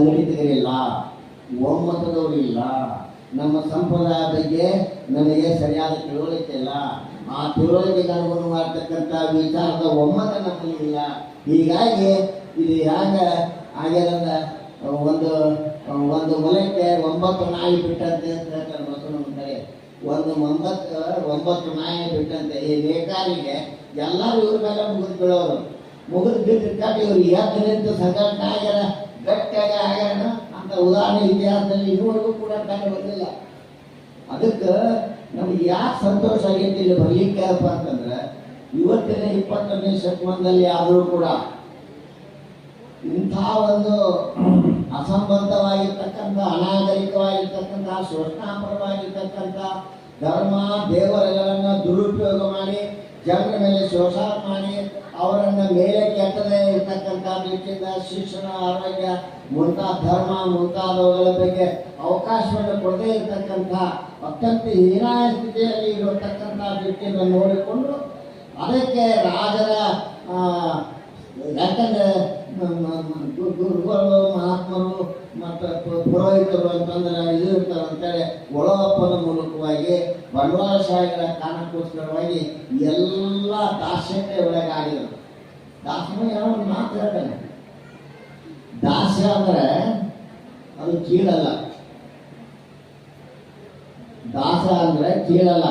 ಸಂಘಟಿತರಿಲ್ಲ ಒಮ್ಮತದವರು ಇಲ್ಲ ನಮ್ಮ ಸಂಪ್ರದಾಯ ಬಗ್ಗೆ ನಮಗೆ ಸರಿಯಾದ ತಿಳುವಳಿಕೆ ಇಲ್ಲ. ಆ ತಿಳುವಳಿಕೆಗೆ ಮಾಡ್ತಕ್ಕಂಥ ವಿಚಾರದ ಒಮ್ಮತ ನಮ್ಮಲ್ಲಿ ಇಲ್ಲ. ಹೀಗಾಗಿ ಇದು ಯಾಕ ಆಗ್ಯದಂದ ಒಂದು ಒಂದು ಮೊಲಕ್ಕೆ ಒಂಬತ್ತು ನಾಯಿ ಬಿಟ್ಟಂತೆ ಅಂತ ಹೇಳ್ತಾರೆ ಬಸವನ ಕಡೆ ಒಂದು ಒಂಬತ್ತು ಒಂಬತ್ತು ನಾಯಿ ಬಿಟ್ಟಂತೆ. ಈ ನೇಕಾರಿಗೆ ಎಲ್ಲರೂ ಇವ್ರ ಮೇಲೆ ಮುಗಿದು ಬೀಳೋರು ಮುಗಿದು ಬಿದ್ದಿರ್ತಾರೆ ಇವ್ರು ಎದ್ದು ನಿಂತು ಸಂಘಟನೆ ಆಗ್ಯಾರ ಗಟ್ಟಿಯಾಗ ಆಗ್ಯಾರ ಅಂತ ಉದಾಹರಣೆ ಇತಿಹಾಸದಲ್ಲಿ ಇದುವರೆಗೂ ಕೂಡ ಕಂಡು ಬಂದಿಲ್ಲ ಅದಕ್ಕೆ ನಮ್ಗೆ ಯಾಕೆ ಸಂತೋಷ ಆಗೈತಿ ಇಲ್ಲಿ ಬರ್ಲಿಕ್ಕೆ ಅಪ್ಪ ಅಂತಂದ್ರೆ, ಇವತ್ತಿನ ಇಪ್ಪತ್ತನೇ ಶತಮಾನದಲ್ಲಿ ಆದರೂ ಕೂಡ ಇಂಥ ಒಂದು ಅಸಂಬದ್ಧವಾಗಿರ್ತಕ್ಕಂಥ, ಅನಾಗರಿಕವಾಗಿರ್ತಕ್ಕಂಥ, ಶೋಷಣಾಪರವಾಗಿರ್ತಕ್ಕಂಥ ಧರ್ಮ, ದೇವರುಗಳನ್ನ ದುರುಪಯೋಗ ಮಾಡಿ, ಜನರ ಮೇಲೆ ಶೋಷಾಟ ಮಾಡಿ ಅವರನ್ನ ಮೇಲೆ ಕೆಟ್ಟದೇ ಇರ್ತಕ್ಕಂಥ ರೀತಿಯಿಂದ ಶಿಕ್ಷಣ, ಆರೋಗ್ಯ ಮುಂತಾದ ಧರ್ಮ ಮುಂತಾದವುಗಳ ಬಗ್ಗೆ ಅವಕಾಶವನ್ನು ಕೊಡದೇ ಇರತಕ್ಕಂಥ ಅತ್ಯಂತ ಹೀನಾಯ ಸ್ಥಿತಿಯಲ್ಲಿ ಇರತಕ್ಕಂಥ ವ್ಯಕ್ತಿಯನ್ನ ನೋಡಿಕೊಂಡು ಅದಕ್ಕೆ ರಾಜರ ಯಾಕಂದ್ರೆ ಗುರುಗಳು ಮಹಾತ್ಮರು ಮತ್ತು ಪುರೋಹಿತರು ಅಂತಂದ್ರೆ ಇದು ಇರ್ತಾರೆ ಅಂತೇಳಿ ಮೂಲಕವಾಗಿ ಬಂಡವಾಳಶಾಹಿಗಳ ಕಾರಣಕ್ಕೋಸ್ಕರವಾಗಿ ಎಲ್ಲ ದಾಸ್ಯಕ್ಕೆ ಒಳಗೆ ದಾಸ್ಯ ಏನೋ ಒಂದು ಮಾತು ಹೇಳ್ತಾನೆ. ದಾಸ್ಯ ಅಂದ್ರೆ ಅದು ಕೀಳಲ್ಲ. ದಾಸ ಅಂದ್ರೆ ಕೀಳಲ್ಲ.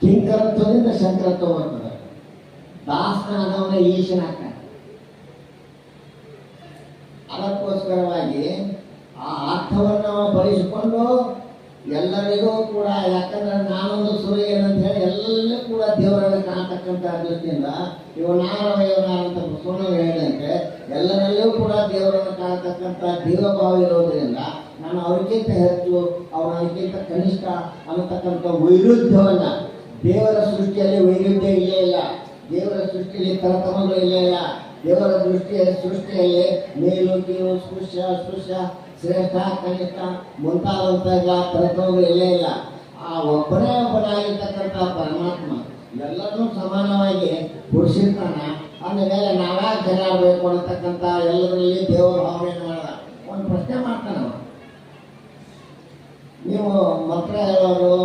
ಕಿಂಕರತ್ವದಿಂದ ಶಂಕರತ್ವ ಬರ್ತದೆ. ದಾಸನ ಅನ್ನೋನೇ ಈಶನ ಆಗ್ತಾನೆ ಅದಕ್ಕೋಸ್ಕರವಾಗಿ ಆ ಅರ್ಥವನ್ನು ಅವ ಬಳಸಿಕೊಂಡು ಎಲ್ಲರಿಗೂ ಕೂಡ ಯಾಕಂದ್ರೆ ನಾನೊಂದು ಸೂರ್ಯನ ಅಂತ ಹೇಳಿ ಎಲ್ಲರೂ ಕೂಡ ಕಾಣತಕ್ಕಂಥ ದೃಷ್ಟಿಯಿಂದ ಇವ ಇವನಾರ ಅಂತ ಬಸವಣ್ಣ ಹೇಳಿದಂತೆ ಎಲ್ಲರಲ್ಲೂ ಕೂಡ ದೇವರನ್ನು ಕಾಣತಕ್ಕಂಥ ದೇವಭಾವ ಇರೋದ್ರಿಂದ ನಾನು ಅವ್ರಿಗಿಂತ ಹೆಚ್ಚು ಅವನ ಅವ್ರಿಗಿಂತ ಕನಿಷ್ಠ ಅನ್ನತಕ್ಕಂಥ ವೈರುಧ್ಯವನ್ನ, ದೇವರ ಸೃಷ್ಟಿಯಲ್ಲಿ ವೈರುಧ್ಯ ಇಲ್ಲೇ ಇಲ್ಲ, ದೇವರ ಸೃಷ್ಟಿಯಲ್ಲಿ ತರತಮಗಳು ಇಲ್ಲೇ ಇಲ್ಲ, ದೇವರ ದೃಷ್ಟಿಯ ಸೃಷ್ಟಿಯಲ್ಲಿ ಮೇಲು, ಕೀಳು, ಸ್ಪೃಶ್ಯ ಸ್ಪೃಶ್ಯ ಶ್ರೇಷ್ಠ, ಕನಿಷ್ಠ ಎಲ್ಲ ತರತಮಗಳು ಇಲ್ಲೇ ಇಲ್ಲ. ಆ ಒಬ್ಬನೇ ಒಬ್ಬನಾಗಿರ್ತಕ್ಕಂಥ ಪರಮಾತ್ಮ ಎಲ್ಲರನ್ನೂ ಸಮಾನವಾಗಿ ಪುರುಷಿರ್ತಾನ ಅಂದಮೇಲೆ ನಾವೇ ಜನ ಆಗಬೇಕು ಅನ್ನತಕ್ಕಂಥ ಎಲ್ಲರಲ್ಲಿ ದೇವರ ಭಾವನೆಯನ್ನು ಮಾಡಿದ ಒಂದು ಪ್ರಶ್ನೆ ಮಾಡ್ತಾನ. ನೀವು ಮಂತ್ರ ಹೇಳೋರು,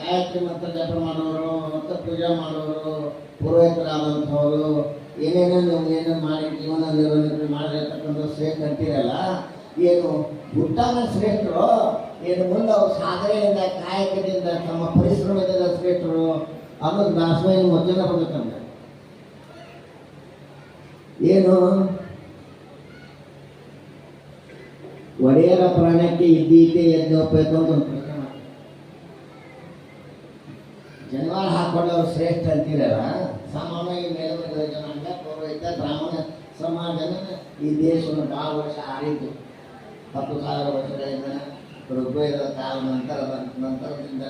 ಗಾಯತ್ರಿ ಮಂತ್ರ ಜಪ ಮಾಡೋರು, ಮತ್ತು ಪೂಜೆ ಮಾಡೋರು ಪುರೋಹಿತರಾದಂಥವರು ಏನೇನೋ ನೀವು ಏನೇನು ಮಾಡಿ ಜೀವನ ನಿರ್ವಹಣೆ ಮಾಡಿರ್ತಕ್ಕಂಥ ಶ್ರೇಷ್ಠ ಅಂತೀರಲ್ಲ, ಏನು ಹುಟ್ಟಾಗ ಶ್ರೇಷ್ಠರು, ಏನು ಮುಂದೆ ಅವ್ರ ಸಾಧನೆಯಿಂದ, ಕಾಯಕದಿಂದ, ತಮ್ಮ ಪರಿಶ್ರಮದಿಂದ ಶ್ರೇಷ್ಠರು ಅನ್ನೋದು ದಾಸವಾಯಿ ಮೊದಲ ಬರ್ಬೇಕಂದ ಏನು? ಒಡೆಯರ ಪ್ರಾಣಕ್ಕೆ ಇದ್ದೀತೆ ಎದ್ದೋಗ್ಬೇಕು ಅಂತ ಒಂದು ಪ್ರಶ್ನೆ ಮಾಡ್ತಾರೆ. ಜನವಾರ ಹಾಕೊಂಡವ್ರು ಶ್ರೇಷ್ಠ ಅಂತೀರಲ್ಲ ಸಾಮಾನ್ಯವಾಗಿ ಮೇಲ್ವರ್ಗದ ಜನಾಂಗ ಪೌರೋಹಿತ, ಬ್ರಾಹ್ಮಣ, ಸಮಾಜನ ಈ ದೇಶವನ್ನು ಭಾಳ ವರ್ಷ ಆಳಿತು ಹತ್ತು ಸಾವಿರ ವರ್ಷಗಳಿಂದ ಋಗ್ವೇದ ಕಾಲ ನಂತರ ನಂತರದಿಂದ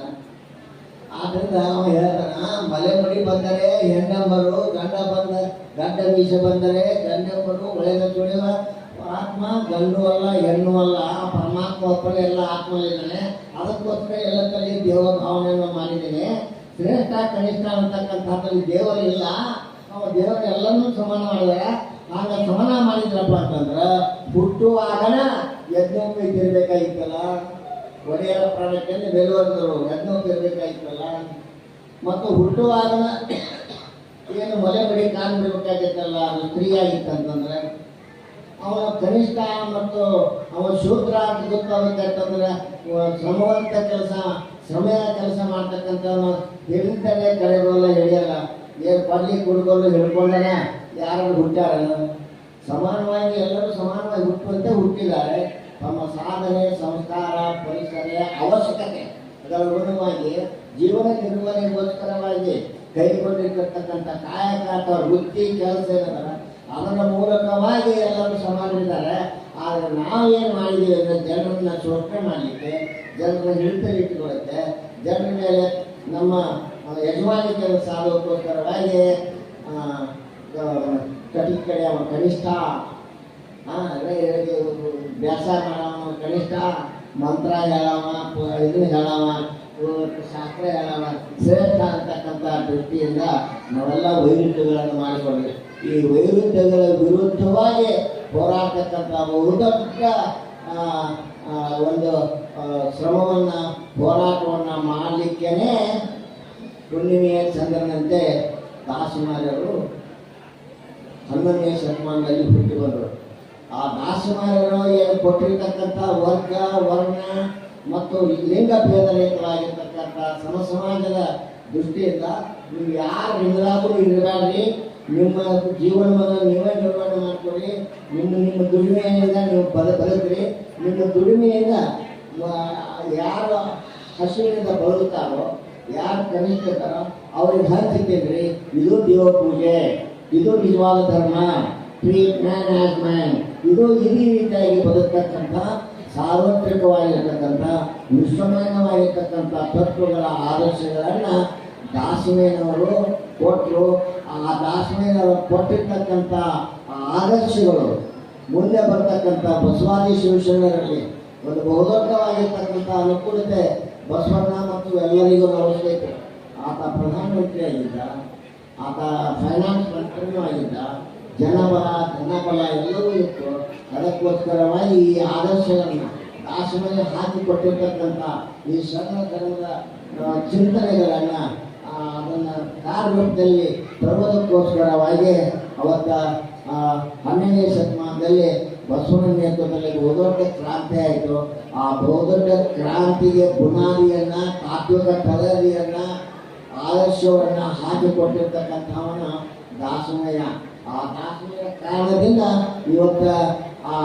ಆದ್ರಿಂದ ಅವ ಹೇಳ್ತಾನ, ಮಲೆ ಮಡಿ ಬಂದರೆ ಹೆಣ್ಣೆಂಬರು ಗಂಡ ಬಂದ, ಗಂಡ ಬೀಜ ಬಂದರೆ ಗಂಡೆಂಬರು ಒಳ್ಳೆಯ ತುಳಿವ ಆತ್ಮ ಗಂಡು ಅಲ್ಲ, ಹೆಣ್ಣು ಅಲ್ಲ, ಪರಮಾತ್ಮ ಒಬ್ಬನೇ ಎಲ್ಲ ಆತ್ಮಲಿದ್ದಾನೆ ಅದಕ್ಕೋಸ್ಕರ ಎಲ್ಲ ತಲೆ ದೇವ ಭಾವನೆಯನ್ನು ಮಾಡಿದ್ದೇನೆ. ಶ್ರೇಷ್ಠ, ಕನಿಷ್ಠ ಅಂತಕ್ಕಂಥದ್ದಲ್ಲಿ ದೇವರು ಇಲ್ಲ. ಅವ ದೇವರು ಎಲ್ಲನೂ ಸಮಾನ ಮಾಡಿದ್ರೆ. ಆಗ ಸಮಾನ ಮಾಡಿದ್ರಪ್ಪ ಅಂತಂದ್ರೆ ಹುಟ್ಟುವಾಗನ ಯಜ್ಞ ಇದ್ದಿರ್ಬೇಕಾಗಿತ್ತಲ್ಲ ಒಡೆಯರ ಪ್ರಾಣಕ್ಕೆ ಬೆಲುವಂತರು ಯಜ್ಞ ಇರ್ಬೇಕಾಗಿತ್ತಲ್ಲ ಮತ್ತು ಹುಟ್ಟುವಾಗ ಏನು ಮೊಲೆ ಬಡಿ ಕಾಲು ಬಿಡಬೇಕಾಗಿತ್ತಲ್ಲ? ಅದು ಸ್ತ್ರೀ ಆಗಿತ್ತಂತಂದ್ರೆ ಅವನ ಕನಿಷ್ಠ ಮತ್ತು ಅವನ ಶೂದ್ರ ಅಂತ ಗೊತ್ತಾಗಬೇಕಂತಂದ್ರೆ ಶ್ರಮವಂತ ಕೆಲಸ, ಶ್ರಮೆಯ ಕೆಲಸ ಮಾಡ್ತಕ್ಕಂಥವನು ಹಿಡಿತಲೇ ಕಡೆಗಳೆಲ್ಲ ಹಿಡಿಯಲ್ಲ ಏನು ಪಲ್ಲಿ ಕುಡ್ಕೊಂಡು ಹಿಡ್ಕೊಂಡಾನೆ ಯಾರು ಹುಟ್ಟಾರ ಸಮಾನವಾಗಿ ಎಲ್ಲರೂ ಸಮಾನವಾಗಿ ಹುಟ್ಟುವಂತೆ ಹುಟ್ಟಿದ್ದಾರೆ. ತಮ್ಮ ಸಾಧನೆ ಸಂಸ್ಕಾರ ಪರಿಸರ ಅವಶ್ಯಕತೆ. ಅನುಗುಣವಾಗಿ ಜೀವನ ನಿರ್ವಹಣೆಗೋಸ್ಕರವಾಗಿ ಕೈಗೊಂಡಿರ್ತಕ್ಕಂಥ ಕಾಯಕ ಅಥವಾ ವೃತ್ತಿ ಕೆಲಸ ಏನದಲ್ಲ ಅದರ ಮೂಲಕವಾಗಿ ಎಲ್ಲರೂ ಸಮಾನರಿದ್ದಾರೆ. ಆದರೆ ನಾವೇನು ಮಾಡಿದ್ದೀವಿ ಅಂದರೆ ಜನರನ್ನ ಶೋಷಣೆ ಮಾಡಲಿಕ್ಕೆ ಜನರನ್ನ ಹಿಡಿತಲಿಟ್ಟುಕೊಳ್ಳುತ್ತೆ ಜನರ ಮೇಲೆ ನಮ್ಮ ಆ, ಯಜಮಾನಿ ಕೆಲಸ ಆಗೋಕ್ಕೋಸ್ಕರವಾಗಿ ಆ, ಆ, ಕಟಿ ಕಡೆ ಕನಿಷ್ಠ ಆ, ವ್ಯಾಸ ಮಾಡವ ಕನಿಷ್ಠ ಮಂತ್ರ ಹೇಳವ ಇದು ಹೇಳವ ಶಾಸ್ತ್ರ ಹೇಳವ ಶ್ರೇಷ್ಠ ಅಂತಕ್ಕಂಥ ದೃಷ್ಟಿಯಿಂದ ನಾವೆಲ್ಲ ವೈರುಧ್ಯಗಳನ್ನು ಮಾಡಿಕೊಂಡ್ವಿ. ಈ ವೈರುಧ್ಯಗಳ ವಿರುದ್ಧವಾಗಿ ಹೋರಾಡ್ತಕ್ಕಂಥ ಬಹುದೊಡ್ಡ ಒಂದು ಶ್ರಮವನ್ನು, ಹೋರಾಟವನ್ನು ಮಾಡಲಿಕ್ಕೇನೆ ಹುಣ್ಣಿಮೆಯ ಚಂದ್ರನಂತೆ ದಾಸುಮಾರಿಯವರು ಹನ್ನೊಂದನೇ ಶತಮಾನದಲ್ಲಿ ಹುಟ್ಟಿ ಬಂದರು. ಆ ದಾಸಮಾರ್ಯರು ಏನು ಕೊಟ್ಟಿರ್ತಕ್ಕಂಥ ವರ್ಗ, ವರ್ಣ ಮತ್ತು ಲಿಂಗ ಭೇದರಹಿತವಾಗಿರ್ತಕ್ಕಂಥ ಸಮ ಸಮಾಜದ ದೃಷ್ಟಿಯಿಂದ ನೀವು ಯಾರು ನಿಮ್ಮದಾದರೂ ಇರಬಾರ್ರಿ ನಿಮ್ಮ ಜೀವನವನ್ನು ನೀವೇ ನಿರ್ವಹಣೆ ಮಾಡ್ಕೊಳ್ಳಿ ನಿಮ್ಮ ನಿಮ್ಮ ದುಡಿಮೆಯಿಂದ ನೀವು ಬದ ಬದುಕ್ರಿ ನಿಮ್ಮ ದುಡಿಮೆಯಿಂದ ಯಾರು ಹಸುವಿನಿಂದ ಬದುಕ್ತಾರೋ ಯಾರು ಕನಿಷ್ಠತಾರೋ ಅವ್ರಿಗೆ ಹಂಚಿದ್ದೇನ್ರಿ ಇದು ದೇವ ಪೂಜೆ ಇದು ನಿಜವಾದ ಧರ್ಮ. ಟ್ರೀಟ್ ಮ್ಯಾನ್ ಆಸ್ ಮ್ಯಾನ್ ಇದು ಈ ರೀತಿಯಾಗಿ ಬದುಕ್ತಕ್ಕಂಥ, ಸಾರ್ವತ್ರಿಕವಾಗಿರ್ತಕ್ಕಂಥ ವಿಶ್ವಮಾನ್ಯವಾಗಿರ್ತಕ್ಕಂಥ ತತ್ವಗಳ ಆದರ್ಶಗಳನ್ನು ದಾಸಿನವರು ಕೊಟ್ಟರು ಆ ದಾಸವೇನವರು ಕೊಟ್ಟಿರ್ತಕ್ಕಂಥ ಆದರ್ಶಗಳು, ಮುಂದೆ ಬರ್ತಕ್ಕಂಥ ಬಸವಾದಿ ಶಿವಶರಣರಲ್ಲಿ ಒಂದು ಬಹುದೊಡ್ಡವಾಗಿರ್ತಕ್ಕಂಥ ಅನುಕೂಲತೆ ಬಸವಣ್ಣ ಮತ್ತು ಎಲ್ಲರಿಗೂ ನೋಡಬೇಕು ಆತ ಪ್ರಧಾನಮಂತ್ರಿ ಆಗಿದ್ದ ಆತ ಫೈನಾನ್ಸ್ ಮಂತ್ರಿನೂ ಆಗಿದ್ದ ಜನಬಲ ಎಲ್ಲವೂ ಇತ್ತು. ಅದಕ್ಕೋಸ್ಕರವಾಗಿ ಈ ಆದರ್ಶಗಳನ್ನ ದಾಸನಲ್ಲಿ ಹಾಕಿಕೊಟ್ಟಿರ್ತಕ್ಕಂಥ ಈ ಆ, ಚಿಂತನೆಗಳನ್ನ ಅದನ್ನ ಕಾರ್ಯರೂಪದಲ್ಲಿ ತರುವುದಕ್ಕೋಸ್ಕರವಾಗಿ ಅವತ್ತ ಹನ್ನೆರಡನೇ ಶತಮಾನದಲ್ಲಿ ಬಸವನ ನೇತೃತ್ವದಲ್ಲಿ ಬಹುದೊಡ್ಡ ಕ್ರಾಂತಿ ಆಯಿತು. ಆ ಬಹುದೊಡ್ಡ ಕ್ರಾಂತಿಗೆ ಬುನಾದಿಯನ್ನ ತಾತ್ವಿಕ ಪದವಿಯನ್ನು ಆದರ್ಶವನ್ನು ಹಾಕಿಕೊಟ್ಟಿರ್ತಕ್ಕಂಥವನ ದಾಸಮಯ ಆ ದಾಸಮಯ ಕಾರಣದಿಂದ ಇವತ್ತ ಆ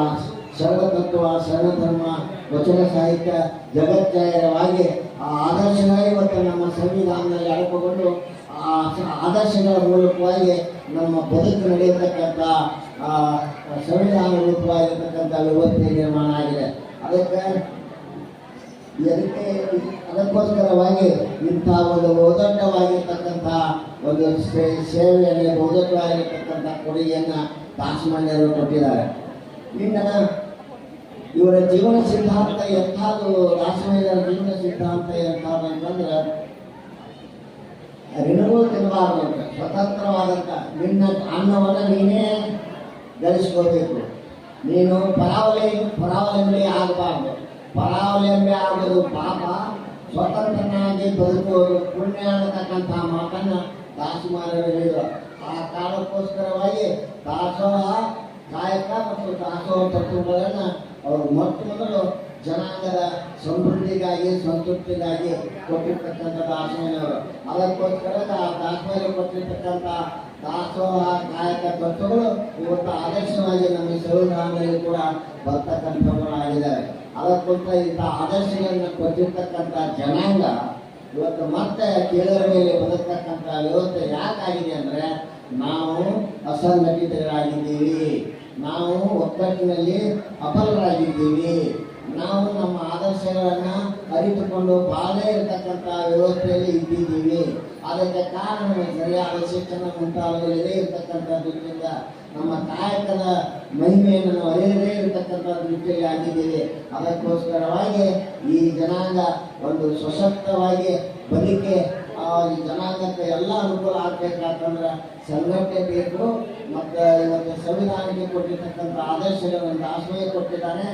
ಸರ್ವತತ್ವ ತತ್ವ ಶರಣ ಧರ್ಮ ವಚನ ಸಾಹಿತ್ಯ ಜಗಜ್ಜಾಯರವಾಗಿ ಆ ಆದರ್ಶಗಳೇ ಇವತ್ತು ನಮ್ಮ ಸಂವಿಧಾನದಲ್ಲಿ ಅಡಕಗೊಂಡು ಆ ಆದರ್ಶಗಳ ಮೂಲಕವಾಗಿ ನಮ್ಮ ಬದುಕು ನಡೆಯತಕ್ಕಂಥ ಸಂವಿಧಾನ ರೂಪವಾಗಿರ್ತಕ್ಕಂಥ ವ್ಯವಸ್ಥೆ ನಿರ್ಮಾಣ ಆಗಿದೆ. ಅದಕ್ಕೆ ಅದಕ್ಕೆ ಅದಕ್ಕೋಸ್ಕರವಾಗಿ ಇಂಥ ಒಂದು ಬಹುದೊಡ್ಡವಾಗಿರ್ತಕ್ಕಂಥ ಒಂದು ಸೇವೆಯಲ್ಲಿ ಬಹುದೊಡ್ಡವಾಗಿರ್ತಕ್ಕಂಥ ಕೊಡುಗೆಯನ್ನು ದಾಸಮಣ್ಯರು ಕೊಟ್ಟಿದ್ದಾರೆ. ಇನ್ನು ಇವರ ಜೀವನ ಸಿದ್ಧಾಂತ ಎಂಥದ್ದು ದಾಸಮಣ್ಯರ ಜೀವನ ಸಿದ್ಧಾಂತ ಎಂಥದ್ದು ಅಂತಂದ್ರೆ ಋಣಗಳು ತಿನ್ನಬಾರ್ದು ಅಂತ ಸ್ವತಂತ್ರವಾದಂಥ ನಿನ್ನ ಅನ್ನವನ್ನು ನೀನೇ ಗಳಿಸ್ಕೋಬೇಕು ನೀನು ಪರಾವಲಂಬಿ ಪರಾವಲಂಬಿ ಆಗಬಾರ್ದು. ಪರಾವಲಂಬಿ ಆಗೋದು ಪಾಪ. ಸ್ವತಂತ್ರನಾಗಿ ಬದುಕುವುದು ಪುಣ್ಯ ಅನ್ನತಕ್ಕಂಥ ಮಾತನ್ನ ದಾಸಮಾರರು ಹೇಳಿದರು ಆ ಕಾರಣಕ್ಕೋಸ್ಕರವಾಗಿ ದಾಸೋಹ ಕಾಯಕ ಮತ್ತು ದಾಸೋಹ ತತ್ವಗಳನ್ನು ಅವರು ಮೊಟ್ಟ ಮೊದಲು ಜನಾಂಗದ ಸಮೃದ್ಧಿಗಾಗಿ, ಸಂತೃಪ್ತಿಗಾಗಿ ಕೊಟ್ಟಿರ್ತಕ್ಕಂಥ ದಾಸೋಹನವರು. ಅದಕ್ಕೋಸ್ಕರ ಆ ದಾಸೋಹ ಕೊಟ್ಟಿರ್ತಕ್ಕಂಥ ದಾಸೋಹ ಕಾಯಕ ತತ್ವಗಳು ಇವತ್ತು ಆದರ್ಶವಾಗಿ ನಮ್ಮ ಸಂವಿಧಾನದಲ್ಲಿ ಕೂಡ ಬರ್ತಕ್ಕಂಥವುಗಳಾಗಿದ್ದಾರೆ ಅದಕ್ಕೋಸ್ಕರ ಇಂಥ ಆದರ್ಶಗಳನ್ನು ಕೊಟ್ಟಿರ್ತಕ್ಕಂಥ ಜನಾಂಗ ಇವತ್ತು ಮತ್ತೆ ಕೇಳರ ಮೇಲೆ ಬದುಕ್ತಕ್ಕಂಥ ವ್ಯವಸ್ಥೆ ಯಾಕಾಗಿದೆ ಅಂದ್ರೆ ನಾವು ಅಸಂಘಟಿತರಾಗಿದ್ದೀವಿ. ನಾವು ಒಗ್ಗಟ್ಟಿನಲ್ಲಿ ಅಫಲರಾಗಿದ್ದೀವಿ ನಾವು ನಮ್ಮ ಆದರ್ಶಗಳನ್ನ ಅರಿತುಕೊಂಡು ಬಾಳೇ ಇರತಕ್ಕಂಥ ವ್ಯವಸ್ಥೆಯಲ್ಲಿ ಇದ್ದಿದ್ದೀವಿ ಅದಕ್ಕೆ ಕಾರಣ ಸರಿಯಾದ ಶಿಕ್ಷಣ ಮುಂತಾದವುಗಳೇ ಇರತಕ್ಕಂಥ ದೃಷ್ಟಿಯಿಂದ ನಮ್ಮ ಕಾಯಕದ ಮಹಿಮೆಯನ್ನು ನಾವು ಅರಿಯದೇ ಇರತಕ್ಕಂಥ ದೃಷ್ಟಿಯಲ್ಲಿ ಆಗಿದ್ದೇವೆ. ಅದಕ್ಕೋಸ್ಕರವಾಗಿ ಈ ಜನಾಂಗ ಒಂದು ಸಶಕ್ತವಾಗಿ ಬದುಕೆ ಈ ಜನಾಂಗಕ್ಕೆ ಎಲ್ಲ ಅನುಕೂಲ ಆಗ್ಬೇಕಂತಂದ್ರೆ ಸಂಘಟನೆ ಬೇಕು, ಮತ್ತು ಇವತ್ತು ಸಂವಿಧಾನಕ್ಕೆ ಕೊಟ್ಟಿರ್ತಕ್ಕಂಥ ಆದರ್ಶಗಳನ್ನು ಆಶ್ರಯ ಕೊಟ್ಟಿದ್ದಾನೆ.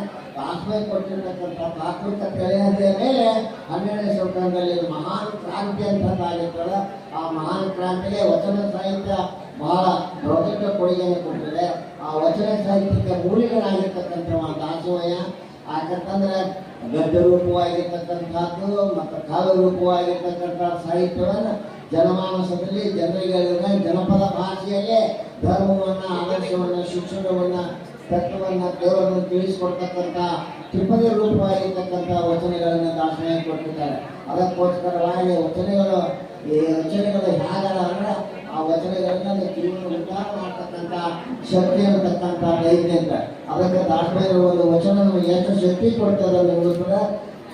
ಆಶ್ರಯ ಕೊಟ್ಟಿರ್ತಕ್ಕಂಥ ಪ್ರಾಕೃತ ಕಲೆಯದ ಮೇಲೆ ಹನ್ನೆರಡನೇ ಶತಮಾನದಲ್ಲಿ ಮಹಾನ್ ಕ್ರಾಂತಿ ಅಂತಂದಾಗಿರ್ತದೆ ಆ ಮಹಾನ್ ಕ್ರಾಂತಿಗೆ ವಚನ ಸಾಹಿತ್ಯ ಬಹಳ ದೊಡ್ಡ ಕೊಡುಗೆಯನ್ನು ಕೊಟ್ಟಿದೆ. ಆ ವಚನ ಸಾಹಿತ್ಯಕ್ಕೆ ಮೂಲಿಗಳಾಗಿರ್ತಕ್ಕಂಥ ದಾಸಮಯ ಯಾಕಂತಂದ್ರೆ ಗದ್ಯ ರೂಪವಾಗಿರ್ತಕ್ಕಂಥದ್ದು ಮತ್ತು ಕಾವ್ಯ ರೂಪವಾಗಿರ್ತಕ್ಕಂಥ ಸಾಹಿತ್ಯವನ್ನು ಜನಮಾನಸದಲ್ಲಿ ಜನರಿಗೆ ಜನಪದ ಭಾಷೆಯಲ್ಲೇ ಧರ್ಮವನ್ನು, ಆದರ್ಶವನ್ನು, ಶಿಕ್ಷಣವನ್ನು, ತತ್ವವನ್ನು ದೇವರನ್ನು ತಿಳಿಸಿಕೊಡ್ತಕ್ಕಂಥ ತ್ರಿಪದಿ ರೂಪವಾಗಿರ್ತಕ್ಕಂಥ ವಚನಗಳನ್ನು ದಾಸನಾಯ ಕೊಟ್ಟಿದ್ದಾರೆ. ಅದಕ್ಕೋಸ್ಕರವಾಗಿ ವಚನೆಗಳು, ಈ ವಚನೆಗಳು ಹೇಗಲ್ಲ ಅಂದ್ರೆ ಆ ವಚನಗಳನ್ನ ಜೀವನ ಉದ್ಧಾರ ಮಾಡ್ತಕ್ಕಂಥ ಶಕ್ತಿ ಅಂತಕ್ಕಂಥ ಅಂತ ಅದಕ್ಕೆ ದಾಸನಾಯ ಒಂದು ವಚನ ನಮಗೆ ಎಷ್ಟು ಶಕ್ತಿ ಕೊಡ್ತದೆ ಕೂಡ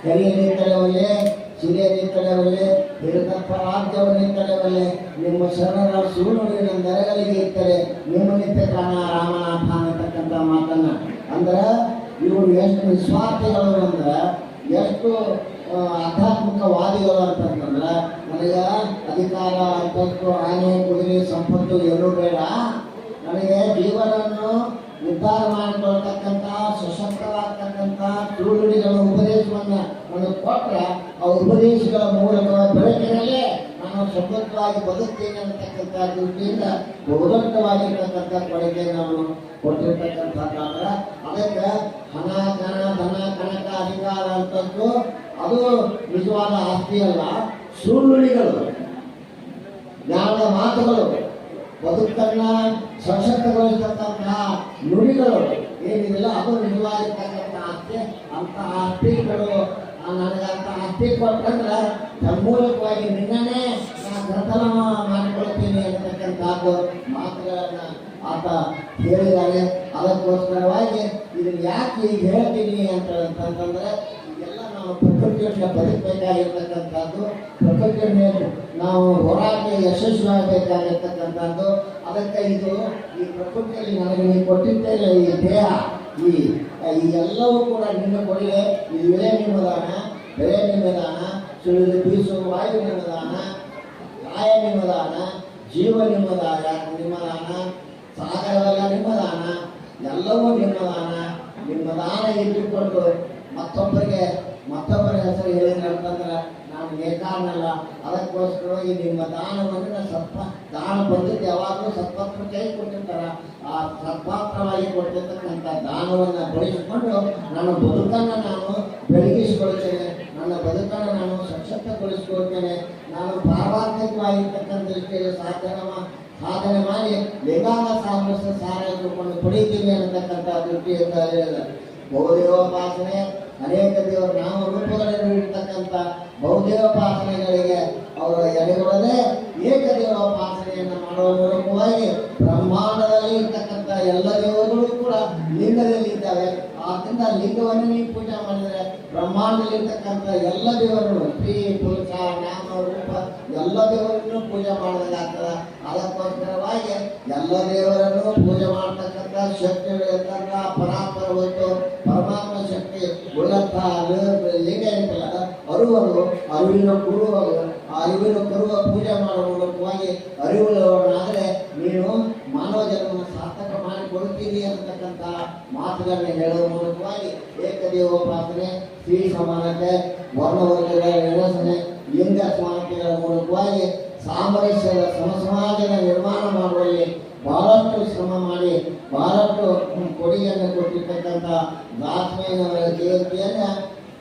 ಸಿರಿಯ ತಲೆವಲ್ಲೇ ಸಿರಿಯಲ್ಲಿ ತಲೆವಲ್ಲೇ ಹಿಡಿದಪ್ಪ ನಿಂತಲೆ ತಲೆವಲ್ಲೇ ನಿಮ್ಮ ಶರಣರ ಸುಳ್ಳುಡಿನ ನೆರೆಗಳಿಗೆ ಇರ್ತಾರೆ ನಿಮ್ಮ ನಿತ್ಯ ಕಾಣ ರಾಮನಾಥ ಅನ್ನತಕ್ಕಂತ ಮಾತನ್ನ. ಅಂದ್ರೆ ಇವರು ಎಷ್ಟು ನಿಸ್ವಾರ್ಥಿಗಳು ಅಂದ್ರೆ ಎಷ್ಟು ಆಧ್ಯಾತ್ಮಿಕವಾದಿಗಳು ಅಂತಂತಂದ್ರೆ ನನಗೆ ಅಧಿಕಾರ ಅಂತಸ್ತು ಆನೆ ಕುದುರೆ, ಸಂಪತ್ತು ಎರಡು ಬೇಡ. ನನಗೆ ಜೀವನವನ್ನು ನಿರ್ಧಾರ ಮಾಡಿಕೊಳ್ತಕ್ಕಂಥ ಸಶಕ್ತವಾಗ್ತಕ್ಕಂಥ ತುಳುಡಿಗಳ ಉಪದೇಶವನ್ನು ನನಗೆ ಕೊಟ್ಟರೆ ಆ ಉಪದೇಶಗಳ ಮೂಲಕ ಬೆಳಕಿನಲ್ಲೇ ನಾನು ಸಮೃದ್ಧವಾಗಿ ಬದುಕ್ತೇನೆ ಅಂತಕ್ಕಂಥ ದೃಷ್ಟಿಯಿಂದ ಬಹುದೊಡ್ಡವಾಗಿರ್ತಕ್ಕಂಥ ಅವನು ಕೊಟ್ಟಿರ್ತಕ್ಕಂಥ ಕೊಟ್ಟಿರ್ತಕ್ಕಂಥದ್ದಾದ್ರೆ ಅದಕ್ಕೆ ಹಣ ಜನ ಧನ, ಕನಕ, ಅಧಿಕಾರ ಅಂತದ್ದು ಅದು ನಿಜವಾದ ಆಸ್ತಿ ಅಲ್ಲ. ಸುಳ್ಳುಳಿಗಳು ಜ್ಞಾನದ ಮಾತುಗಳು, ಬದುಕನ್ನ ಸಶಕ್ತಗೊಳಿಸತಕ್ಕಂತಹ ನುಡಿಗಳು ಏನಿದೆಯಲ್ಲ ಅದು ನಿಜವಾಗಿರ್ತಕ್ಕಂಥ ಆಸ್ತಿ. ಅಂತಹ ಆಸ್ತಿಗಳು ನನಗಂತ ಆಸ್ತಿ ಕೊಟ್ಟಂದ್ರೆ ಮೂಲಕವಾಗಿ ನಿನ್ನನ್ನೇ ನಾನು ಗ್ರಂಥನ ಮಾಡಿಕೊಳ್ತೀನಿ ಅಂತಕ್ಕಂಥದ್ದು ಮಾತುಗಳನ್ನ ಆತ ಹೇಳಿದ್ದಾನೆ ಅದಕ್ಕೋಸ್ಕರವಾಗಿ ಇದನ್ನ ಯಾಕೆ ಈಗ ಹೇಳ್ತೀನಿ ಅಂತ ಅಂತಂದ್ರೆ ಎಲ್ಲ ನಾವು ಪ್ರಕೃತಿಯನ್ನು ಬದುಕಬೇಕಾಗಿರ್ತಕ್ಕಂಥದ್ದು ಪ್ರಕೃತಿಯನ್ನು ನಾವು ಹೋರಾಟ ಯಶಸ್ವಿಯಾಗಬೇಕಾಗಿರ್ತಕ್ಕಂಥದ್ದು ಅದಕ್ಕೆ ಇದು ಈ ಪ್ರಕೃತಿಯಲ್ಲಿ ನನಗೆ ಕೊಟ್ಟಿದ್ದೇನೆ ಈ ದೇಹ. ಈ ಈ ಎಲ್ಲವೂ ಕೂಡ ನಿನ್ನ ಕೊಡುಗೆ ಇದು ಎಲೆ ನಿಮ್ಮದಾನ ಬೆಳೆ ನಿಮ್ಮದಾನ ಸುಳಿದು ಬೀಸುವ ವಾಯು ನಿಮ್ಮದಾನ ಕಾಯ ನಿಮ್ಮದಾನ ಜೀವ ನಿಮ್ಮದಾನ ನಿಮ್ಮದಾನ ಸಾಗರವೆಲ್ಲ ನಿಮ್ಮದಾನ ಎಲ್ಲವೂ ನಿಮ್ಮದಾನ ನಿಮ್ಮ ದಾನ ಇಟ್ಟುಕೊಂಡು ಮತ್ತೊಬ್ಬರಿಗೆ ಮತ್ತೊಬ್ಬರ ಹೆಸರು ಹೇಳಿದ್ರೆ ಅಂತಂದ್ರೆ ನಾನು ಅದಕ್ಕೋಸ್ಕರ ಅದಕ್ಕೋಸ್ಕರವಾಗಿ ನಿಮ್ಮ ದಾನವನ್ನು ನಾನು ಸತ್ಪ, ದಾನ ಬಂದಿದ್ದು ಯಾವಾಗಲೂ ಸತ್ಪತ್ರ ಕೈ ಕೊಟ್ಟಿರ್ತಾರ. ಆ ಸತ್ಪಾತ್ರವಾಗಿ ಕೊಟ್ಟಿರ್ತಕ್ಕಂಥ ದಾನವನ್ನು ಬಳಸಿಕೊಂಡು ನನ್ನ ಬದುಕನ್ನು ನಾನು ಬೆಳಗಿಸಿಕೊಳ್ತೇನೆ. ನನ್ನ ಬದುಕನ್ನು ನಾನು ಸಶಕ್ತಗೊಳಿಸಿಕೊಳ್ತೇನೆ. ನಾನು ಪಾರಮಾರ್ಥಿಕವಾಗಿರ್ತಕ್ಕಂಥ ದೃಷ್ಟಿಯಲ್ಲಿ ಸಾಧನೆ ಸಾಧನೆ ಮಾಡಿ ಲಿಂಗಾಂಗ ಸಾಮರಸ್ಯ ಸಾರ ತಿಳ್ಕೊಂಡು ಪಡಿತೀನಿ ಅನ್ನತಕ್ಕಂಥ ದೃಷ್ಟಿಯಿಂದ ಹೇಳಿದ ಬಹುದೇವೋಪಾಸನೆ ಅನೇಕ ದೇವರ ನಾಮ ರೂಪಗಳನ್ನು ಇರ್ತಕ್ಕಂಥ ಬಹುದೇವೋಪಾಸನೆಗಳಿಗೆ ಅವರ ಎಡೆಗೊಡದೆ ಏಕದೇವೋಪಾಸನೆಯನ್ನು ಮಾಡುವ ಮೂಲಕವಾಗಿ ಬ್ರಹ್ಮಾಂಡದಲ್ಲಿ ಇರ್ತಕ್ಕಂಥ ಎಲ್ಲ ದೇವರುಗಳು ಕೂಡ ಲಿಂಗದಲ್ಲಿ ಇದ್ದಾವೆ. ಆದ್ದರಿಂದ ಲಿಂಗವನ್ನು ನೀವು ಪೂಜೆ ಮಾಡಿದರೆ ಬ್ರಹ್ಮಾಂಡದಲ್ಲಿ ಇರ್ತಕ್ಕಂಥ ಎಲ್ಲ ದೇವರುಗಳು ಶ್ರೀ ಪುರುಷ, ನಾಮ, ರೂಪ, ಎಲ್ಲ ದೇವರನ್ನು ಪೂಜೆ ಮಾಡಬೇಕಾಗ್ತದೆ. ಅದಕ್ಕೋಸ್ಕರವಾಗಿ ಎಲ್ಲ ದೇವರನ್ನು ಪೂಜೆ ಮಾಡ್ತಕ್ಕಂಥ ಶಕ್ತಿಗಳು ಇರ್ತಕ್ಕಂಥ ಪರಾಪರ ಹೊತ್ತು ಪರಮಾತ್ಮ ಶಕ್ತಿ ಉಳ್ಳಂತಹ ಲಿಂಗ ಇರ್ತಲ್ಲ ಅರುವರು ಅರಿವಿನ ಗುರುವರು ಆ ಅರಿವಿನ ಕುರುವ ಪೂಜೆ ಮಾಡುವ ಮೂಲಕವಾಗಿ ಅರಿವುಳ್ಳವನಾದರೆ ನೀನು ಮಾನವ ಜನ್ಮವನ್ನು ಸಾರ್ಥಕ ಮಾಡಿಕೊಡುತ್ತೀರಿ ಅಂತಕ್ಕಂತಹ ಮಾತುಗಳನ್ನ ಹೇಳುವ ಮೂಲಕವಾಗಿ ಏಕದೇವೋಪಾಸನೆ ಸ್ತ್ರೀ ಸಮಾನತೆ ವರ್ಣವರ್ಗಗಳ ವಿನಸನೆ ಲಿಂಗ ಸಮಾನತೆಗಳ ಮೂಲಕವಾಗಿ ಸಾಮರಸ್ಯದ ಸಮಸಮಾಜದ ನಿರ್ಮಾಣ ಮಾಡುವಲ್ಲಿ ಬಹಳಷ್ಟು ಶ್ರಮ ಮಾಡಿ, ಬಹಳಷ್ಟು ಕೊಡುಗೆಯನ್ನು ಕೊಟ್ಟಿರ್ತಕ್ಕಂಥ ದಾಸಮಯ್ಯನವರ ಜಯಂತಿಯನ್ನು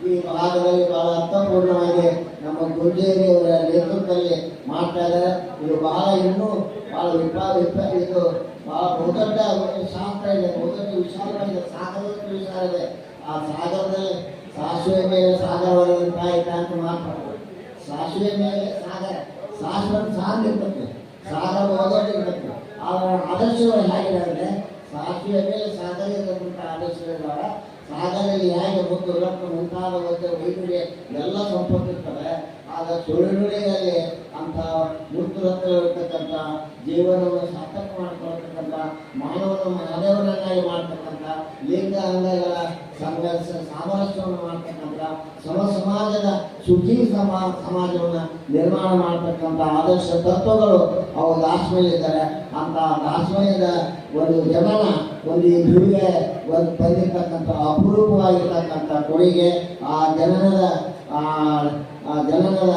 ಈ ಭಾಗದಲ್ಲಿ ಬಹಳ ಅರ್ಥಪೂರ್ಣವಾಗಿ ನಮ್ಮ ಗುಂಜೇರಿ ಅವರ ನೇತೃತ್ವದಲ್ಲಿ ಮಾಡ್ತಾ ಇದ್ದಾರೆ. ಇದು ಬಹಳ ಇನ್ನೂ ಬಹಳ ವಿಪಾದ ವಿಪ ಇದು ಬಹಳ ಬಹುದೊಡ್ಡ ಒಂದು ಶಾಸ್ತ್ರ ಇದೆ, ಬಹುದೊಡ್ಡ ವಿಶಾಲವಾಗಿದೆ ಸಾಗರದಷ್ಟು ವಿಚಾರ ಇದೆ. ಆ ಸಾಗರದಲ್ಲಿ ಸಾಸಿವೆ ಮೇಲೆ ಸಾಗರವನ್ನು ತಾಯಿ ಅಂತ ಮಾತಾಡ್ಬೋದು ಸಾಸಿವೆ ಮೇಲೆ ಸಾಗರ. ಸಾಸಿವೆ ಸಾಗರ ಇರ್ತದೆ ಸಾಗರ ಓದೋದಿರ್ತದೆ ಅವರ ಆದರ್ಶಗಳು ಹೇಗಿದೆ ಅಂದರೆ ಸಾಸಿವೆ ಮೇಲೆ ಸಾಗರ ಇರತಕ್ಕಂಥ ಆದರ್ಶಗಳ ಸಾಗರದಲ್ಲಿ ಹೇಗೆ ಮುದ್ದು ರಕ್ತ ಮುಂತಾದ ಒಂದು ವೈದ್ಯುಡಿ ಎಲ್ಲ ಸಂಪತ್ತು ಇರ್ತದೆ ಆಗ ಸುಳಿನುಡಿಯಲ್ಲಿ ಅಂತ ಮುದ್ದು ರಕ್ತ ಇರತಕ್ಕಂಥ ಜೀವನವನ್ನು ಸಾರ್ಥಕ ಮಾಡ್ಕೊಳ್ತಕ್ಕಂಥ ಮಾನವನ ಮಾನವನನ್ನಾಗಿ ಮಾಡ್ತಕ್ಕಂಥ ಲಿಂಗ ಅಂಗಗಳ ಸಂಘರ್ಷ ಸಾಮರಸ್ಯವನ್ನು ಮಾಡ್ತಕ್ಕಂಥ ಸಮ ಸಮಾಜದ ಸುಖಿ ಸಮಾ, ಸಮಾಜವನ್ನು ನಿರ್ಮಾಣ ಮಾಡ್ತಕ್ಕಂಥ ಆದರ್ಶ ತತ್ವಗಳು ಅವು ದಾಸಮಲ್ಲಿದ್ದಾರೆ ಅಂತ ದಾಸಮಯದ ಒಂದು ಜನನ ಒಂದು ಈ ಒಂದು ಬಂದಿರತಕ್ಕಂಥ ಅಪರೂಪವಾಗಿರ್ತಕ್ಕಂಥ ಕೊಡುಗೆ, ಆ ಜನನದ ಜನನದ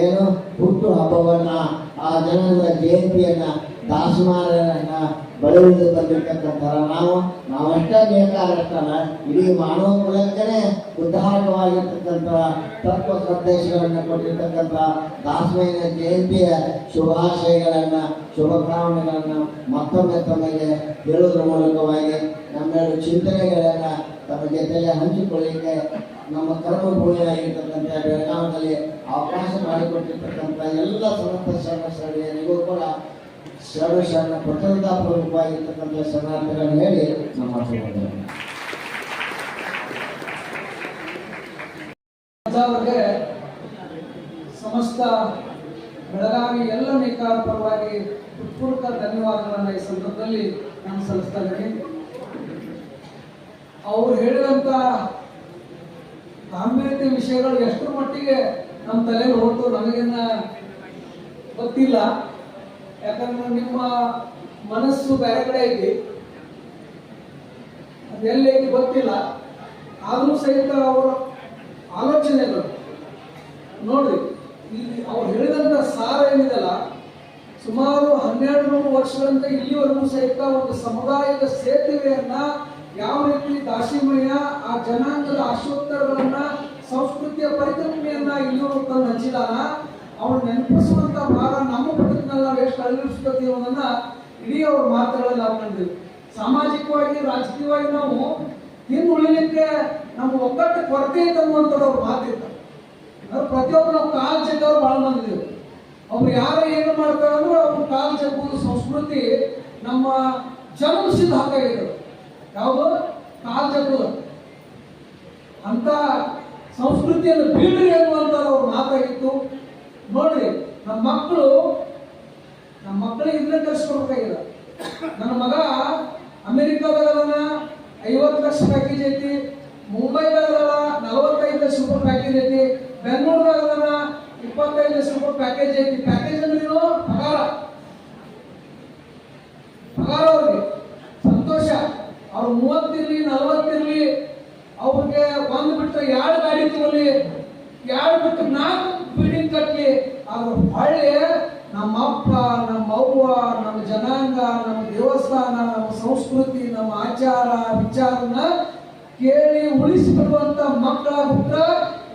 ಏನು ಹುಟ್ಟು ಹಬ್ಬವನ್ನು, ಆ ಜನನದ ಜಯಂತಿಯನ್ನ ದಾಸಮಾರನ್ನ ಬೆಳೆದು ಬಂದಿರ್ತಕ್ಕಂಥ ನಾವು ನಾವಷ್ಟೇ ಬೇಕಾಗತ್ತಲ್ಲ ಇಡೀ ಮಾನವ ಮೂಲಕನೇ ಉದ್ಧಾರಕವಾಗಿರ್ತಕ್ಕಂಥ ತತ್ವ ಸಂದೇಶಗಳನ್ನು ಕೊಟ್ಟಿರ್ತಕ್ಕಂಥ ದಾಸಮಯ್ಯನ ಜಯಂತಿಯ ಶುಭಾಶಯಗಳನ್ನು, ಶುಭಕಾಮನೆಗಳನ್ನು ಮತ್ತೊಮ್ಮೆ ತಮಗೆ ಹೇಳುವುದರ ಮೂಲಕವಾಗಿ ನಮ್ಮೆರಡು ಚಿಂತನೆಗಳನ್ನು ತಮ್ಮ ಜೊತೆಯಲ್ಲಿ ಹಂಚಿಕೊಳ್ಳಿಕ್ಕೆ ನಮ್ಮ ಕರ್ಮಭೂಮಿಯಾಗಿರ್ತಕ್ಕಂಥ ಬೆಳಗಾವಿನಲ್ಲಿ ಅವಕಾಶ ಮಾಡಿಕೊಟ್ಟಿರ್ತಕ್ಕಂಥ ಎಲ್ಲ ಸಮಸ್ತ ಕೂಡ ಶರಣ ಶರಣ ಸನಾತನ ಹೇಳಿ ನಮ್ಮ ಸಮಸ್ತ ಬೆಳಗಾವಿ ಎಲ್ಲ ನೇಕಾರ ಪರವಾಗಿ ಹೃತ್ಪೂರ್ವಕ ಧನ್ಯವಾದಗಳನ್ನು ಈ ಸಂದರ್ಭದಲ್ಲಿ ನಾನು ಸಲ್ಲಿಸ್ತಾ ಇದ್ದೀನಿ. ಅವ್ರು ಹೇಳಿದಂಥ ಗಾಂಭೀರ್ಯತೆ ವಿಷಯಗಳು ಎಷ್ಟು ಮಟ್ಟಿಗೆ ನಮ್ಮ ತಲೆಯಲ್ಲಿ ಹೊರತು ನಮಗಿನ್ನ ಗೊತ್ತಿಲ್ಲ. ಯಾಕಂದ್ರೆ ನಿಮ್ಮ ಮನಸ್ಸು ಬೇರೆ ಕಡೆ ಐತಿ ಅದೆಲ್ಲ ಐತಿ ಗೊತ್ತಿಲ್ಲ. ಆದರೂ ಸಹಿತ ಅವರ ಆಲೋಚನೆಗಳು. ನೋಡ್ರಿ, ಇಲ್ಲಿ ಅವ್ರು ಹೇಳಿದಂತ ಸಾರ ಏನಿದೆಲ್ಲ ಸುಮಾರು ಹನ್ನೆರಡು ನೂರು ವರ್ಷಗಳಿಂದ ಇಲ್ಲಿವರೆಗೂ ಸಹಿತ ಒಂದು ಸಮುದಾಯದ ಸೇತುವೆಯನ್ನ ಯಾವ ರೀತಿ ದಾಸಿಮಯ್ಯ ಆ ಜನಾಂಗದ ಆಶೋತ್ತರಗಳನ್ನ ಸಂಸ್ಕೃತಿಯ ಪರಿಕಲ್ಪನೆಯನ್ನ ಇಲ್ಲಿವರೆಗೂ ತಂದು ಹಂಚಿದಾನ, ಅವ್ರು ನೆನಪಿಸುವಂತ ಭಾಗ ನಮ್ಮ ಬದುಕಿನಲ್ಲಿ ನಾವು ಎಷ್ಟು ಅಳವಡಿಸ್ಕೊತೀವಿ ಅನ್ನೋದನ್ನ ಇಡೀ ಅವ್ರ ಮಾತುಗಳಲ್ಲಿ ಕಂಡಿವಿ. ಸಾಮಾಜಿಕವಾಗಿ, ರಾಜಕೀಯವಾಗಿ ನಾವು ಇನ್ನು ಉಳಿಲಿಕ್ಕೆ ನಮ್ಮ ಒಗ್ಗಟ್ಟು ಕೊರತೆ ಐತೆ ಅನ್ನುವಂಥದ್ದು ಅವ್ರ ಮಾತಿತ್ತು ಅಂದ್ರೆ ಪ್ರತಿಯೊಬ್ಬರು ನಾವು ಕಾಲ್ ಜಗ್ಗವ್ರು ಭಾಳ ಮಂದಿದ್ದೀವಿ ಅವ್ರು ಯಾರು ಏನು ಮಾಡ್ತಾರೆ ಅಂದ್ರೆ ಅವ್ರ ಕಾಲ್ ಜಗ್ಗುವುದು ಸಂಸ್ಕೃತಿ ನಮ್ಮ ಜನ್ಮಸಿದ್ಧ ಹಾಕಾಗಿದೆ ಯಾವುದು? ಕಾಲ್ ಜಗ್ಗುವುದು ಅಂತ ಸಂಸ್ಕೃತಿಯನ್ನು ಬೀಳ್ರಿ ಅನ್ನುವಂಥದ್ದು ಅವ್ರ ಮಾತಾಗಿತ್ತು. ನೋಡ್ರಿ ನಮ್ಮ ಮಕ್ಕಳು ಇದನ್ನ ಕಲಿಸ್ಕೊಡ್ಬೇಕಾಗಿದೆ ನನ್ನ ಮಗ ಅಮೆರಿಕಾದಾಗ ಐವತ್ತು ಲಕ್ಷ ಪ್ಯಾಕೇಜ್ ಐತಿ ಮುಂಬೈದಲ್ಲ ನಲವತ್ತೈದು ಲಕ್ಷ ರೂಪಾಯಿ ಪ್ಯಾಕೇಜ್ ಐತಿ ಬೆಂಗಳೂರದಾಗ ಇಪ್ಪತ್ತೈದು ಲಕ್ಷ ರೂಪಾಯಿ ಪ್ಯಾಕೇಜ್ ಐತಿ. ಪ್ಯಾಕೇಜ್ ಅಂದ್ರೆ ಪಗಾರ. ಪಗಾರ ಅವ್ರಿಗೆ. ಸಂತೋಷ. ಅವ್ರು ಮೂವತ್ತಿರ್ಲಿ ನಲವತ್ತಿರ್ಲಿ ಅವ್ರಿಗೆ ಒಂದು ಬಿಟ್ಟು ಎರಡು ಗಾಡಿ ತಗೊಳ್ಳಿ ಎರಡು ಬಿಟ್ಟು ನಾಲ್ಕು ಬಿಲ್ಡಿಂಗ್ ಕಟ್ಲಿ ಅವ್ರ ಹೊಳ್ಳಿ ನಮ್ಮ ಅಪ್ಪ ನಮ್ಮ ಜನಾಂಗ, ನಮ್ಮ ದೇವಸ್ಥಾನ, ನಮ್ಮ ಸಂಸ್ಕೃತಿ, ನಮ್ಮ ಆಚಾರ, ವಿಚಾರನ ಕೇಳಿ ಉಳಿಸಿಬಿಡುವಂತ ಮಕ್ಕಳ ಹುಟ್ಟ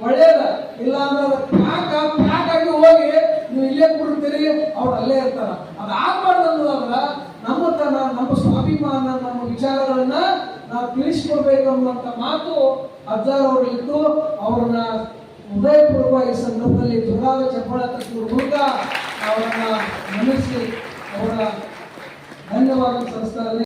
ಒಳ್ಳೆಯದ. ಇಲ್ಲ ಅಂದ್ರೆ ಅದು ಪ್ಯಾಕ್ ಪ್ಯಾಕ್ ಆಗಿ ಹೋಗಿ ನೀವು ಇಲ್ಲೇ ಕೊಡ್ತೀರಿ ಅವ್ರು ಅಲ್ಲೇ ಇರ್ತಾರ. ಅದು ಆಗ್ಬಾರ್ದು ಅನ್ನೋದಾದ್ರ ನಮ್ಮ ತನ ನಮ್ಮ ಸ್ವಾಭಿಮಾನ, ನಮ್ಮ ವಿಚಾರಗಳನ್ನ ನಾವು ತಿಳಿಸ್ಕೊಡ್ಬೇಕು ಅನ್ನುವಂತ ಮಾತು ಅಜ್ಜಾರ್ ಅವರಿತ್ತು ಅವ್ರನ್ನ ಉದಯಪೂರ್ವ ಈ ಸಂದರ್ಭದಲ್ಲಿ ಜೋರಾದ ಚಪ್ಪಳ ತಕ್ಕ ಮೂಲಕ ಅವರನ್ನ ನಮಿಸಿ ಅವರ ಧನ್ಯವಾದ ಸಲ್ಲಿಸ್ತಾರೆ